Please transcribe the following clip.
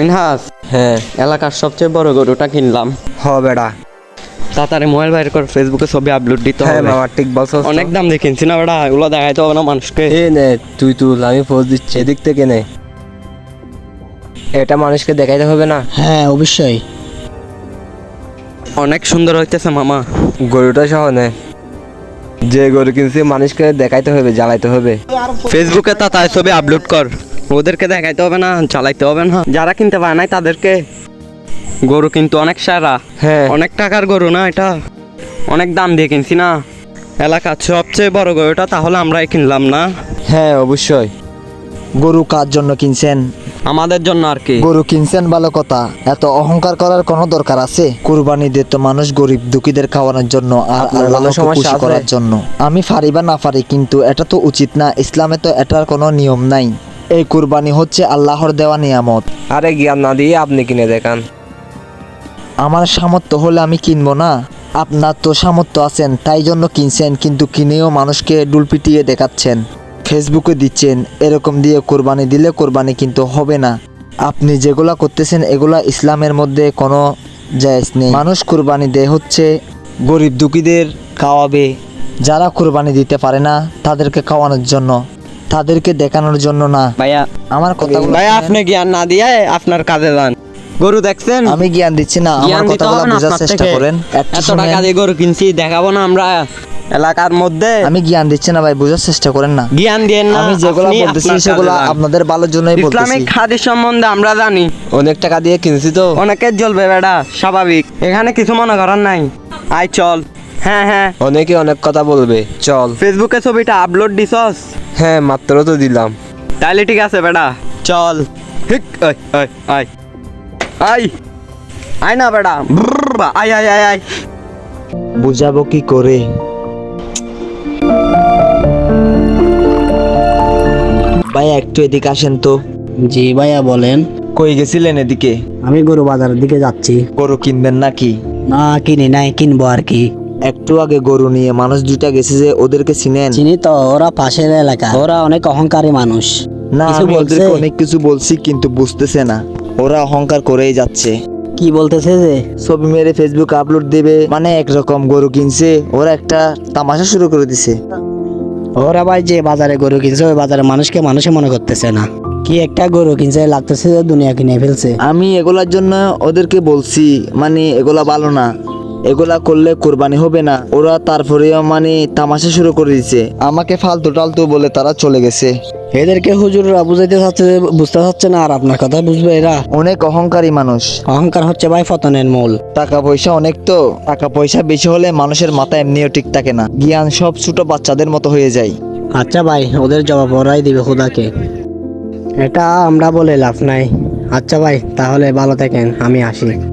মিনহাস হ্যাঁ। এলাকার সবচেয়ে বড় গরুটা কিনলাম। হ বেড়া। তাড়াতাড়ি মোবাইল বাইর কর ফেসবুকে ছবি আপলোড দিতে হবে হ্যাঁ হবে। মামা ঠিক বলছো অনেক দাম দিয়ে কিনছি না বেড়া এগুলো দেখাইতে হবে না মানুষকে। এ নে তুই তুল আমি পোজ দিচ্ছি এদিক থেকে নে। এটা মানুষকে দেখাইতে হবে না? হ্যাঁ অবশ্যই। অনেক সুন্দর হইতেছে মামা। গরুটা সহ নে। যে গরু কিনছি মানুষকে দেখাইতে হবে জ্বালাইতে হবে। ফেসবুকে তাতায় ছবি আপলোড কর। ওদেরকে দেখাইতে হবে না চালাইতে হবে না। যারা কিনতে পারে নাই তাদেরকে গরু কিন্তু অনেক সারা। হ্যাঁ। অনেক টাকার গরু না এটা? অনেক দাম দিয়ে কিনছি না? এলাকার সবচেয়ে বড় গরুটা তাহলে আমরাই কিনলাম না? হ্যাঁ অবশ্যই। গরু কার জন্য কিনছেন? আমাদের জন্য আর কি। গরু কিনছেন ভালো কথা এত অহংকার করার কোনো দরকার আছে? কুরবানি দিয়ে তো মানুষ গরিব দুঃখীদের খাওয়ানোর জন্য আর আল্লাহকে সমস্যা করার জন্য। আমি পারি বা না পারি কিন্তু এটা তো উচিত না। ইসলামে তো এটার কোনো নিয়ম নাই। এই কুরবানি হচ্ছে আল্লাহর দেওয়া নিয়ামত। আরে জ্ঞান না দিয়ে আপনি কিনে দেখান। আমার সামর্থ্য হলে আমি কিনবো না। আপনার তো সামর্থ্য আছেন তাই জন্য কিনছেন কিন্তু কিনেও মানুষকে ডুল পিটিয়ে দেখাচ্ছেন। ফেসবুকে দিচ্ছেন এরকম দিয়ে কোরবানি দিলে কোরবানি কিন্তু হবে না। আপনি যেগুলা করতেছেন এগুলা ইসলামের মধ্যে কোনো জায়জ নেই। মানুষ কোরবানি দেয় হচ্ছে গরিব দুঃখীদের খাওয়াবে। যারা কোরবানি দিতে পারে না তাদেরকে খাওয়ানোর জন্য। তাদেরকে দেখানোর জন্য না। ভাইয়া। আমার কথা ভাইয়া আপনি জ্ঞান না দিয়ে আপনার কাজে যান। গরু দেখছেন? আমি জ্ঞান দিচ্ছি না আমার কথাগুলো বোঝার চেষ্টা করেন। এত টাকা দিয়ে গরু কিনছি দেখাবো না আমরা এলাকার মধ্যে। আমি জ্ঞান দিচ্ছি না ভাই বোঝার চেষ্টা করেন না। জ্ঞান দিয়ে না আমি যেগুলো বলতেছি সেগুলো আপনাদের ভালোর জন্যই বলতেছি। ইসলামিক হাদিস সম্বন্ধে আমরা জানি। অনেক টাকা দিয়ে কিনছি তো। অনেকের জ্বলবে বেড়া স্বাভাবিক। এখানে কিছু মনে করার নাই। আই চল। হ্যাঁ হ্যাঁ। অনেকে অনেক কথা বলবে চল। ফেসবুকে ছবিটা আপলোড দিছস? হ্যাঁ মাত্র তো দিলাম। তাহলে ঠিক আছে বেটা। চল। হিক আই আই আই আই আই না বেটা। আই আই আই আই বুঝাবো কি করে? ভাই একটু এদিকে আসেন তো। জি ভাইয়া বলেন। কই গেছিলেন এদিকে? আমি গরু বাজারের দিকে যাচ্ছি। গরু কিনবেন নাকি? না কিনি নাই কিনবো আর কি। একটু আগে গরু নিয়ে মানুষ দুইটা গেছে যে ওদেরকে চিনেন? চিনি তো ওরা পাশের এলাকা। ওরা অনেক অহংকারী মানুষ। না কিছু আমি বলছে? ওদেরকে অনেক কিছু বলছি কিন্তু বুঝতেছে না। ওরা অহংকার করেই যাচ্ছে। কি বলতেছে যে? ছবি মেরে ফেসবুক আপলোড দেবে মানে একরকম গরু কিনছে ওরা একটা তামাশা শুরু করে দিছে। ওরা ভাই যে বাজারে গরু কিনছে ওই বাজারে মানুষকে মানুষে মনে করতেছে না। কি একটা গরু কিনছে লাগতেছে যে দুনিয়া কিনে ফেলছে। আমি এগুলার জন্য ওদেরকে বলছি মানে এগুলা ভালো না। এগুলা করলে কোরবানি হবে না। ওরা তারপরেও মানে তামাশা শুরু করে দিছে। আমাকে ফালতু টালতু বলে তারা চলে গেছে। এদেরকে হুজুররা বুঝাইতে চাচ্ছে বুঝতে চাচ্ছে না আর আপনার কথা বুঝবে এরা। অনেক অহংকারী মানুষ। অহংকার হচ্ছে ভাই পতনের মূল। টাকা পয়সা অনেক তো। টাকা পয়সা বেশি হলে মানুষের মাথা এমনিও ঠিক থাকে না। জ্ঞান সব ছোট বাচ্চাদের মতো হয়ে যায়। আচ্ছা ভাই ওদের জবাব ওরাই দিবে খুদাকে। এটা আমরা বলে লাভ নাই। আচ্ছা ভাই তাহলে ভালো থাকেন আমি আসি।